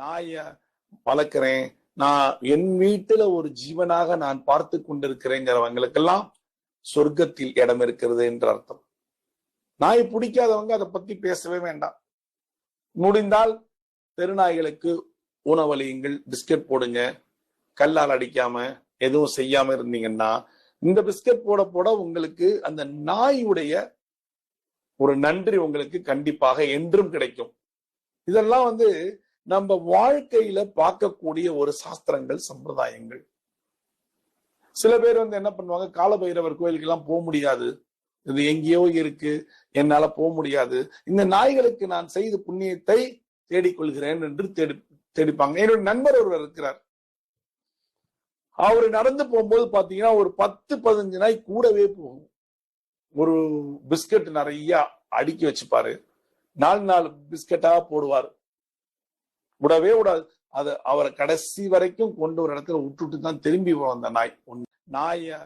நாய வளர்க்கிறேன். நான் என் வீட்டுல ஒரு ஜீவனாக நான் பார்த்து கொண்டிருக்கிறேங்கிறவங்களுக்கெல்லாம் சொர்க்கத்தில் இடம் இருக்கிறது என்று அர்த்தம். நாய் பிடிக்காதவங்க அதை பத்தி பேசவே வேண்டாம். முடிந்தால் தெருநாய்களுக்கு உணவளியுங்கள் பிஸ்கட் போடுங்க. கல்லால் அடிக்காம எதுவும் செய்யாம இருந்தீங்கன்னா இந்த பிஸ்கட் போட போட உங்களுக்கு அந்த நாயுடைய ஒரு நன்றி உங்களுக்கு கண்டிப்பாக என்றும் கிடைக்கும். இதெல்லாம் வந்து நம்ம வாழ்க்கையில பார்க்கக்கூடிய ஒரு சாஸ்திரங்கள் சம்பிரதாயங்கள். சில பேர் வந்து என்ன பண்ணுவாங்க காலபைரவர் கோயிலுக்கு எல்லாம் போக முடியாது. இது எங்கேயோ இருக்கு என்னால போக முடியாது. இந்த நாய்களுக்கு நான் செய்த புண்ணியத்தை தேடிக்கொள்கிறேன் என்று தேடி தேடிப்பாங்க. என்னோட நண்பர் ஒருவர் இருக்கிறார். அவர் நடந்து போகும்போது பாத்தீங்கன்னா ஒரு பத்து பதினஞ்சு நாய் கூடவே போகும். ஒரு பிஸ்கட் நிறைய அடுக்கி வச்சுப்பாரு. நாலு நாலு பிஸ்கட்டா போடுவார். விடவே விடாது. அது அவரை கடைசி வரைக்கும் கொண்டு ஒரு இடத்துல விட்டுட்டு தான் திரும்பி வந்த அந்த நாய் நாயை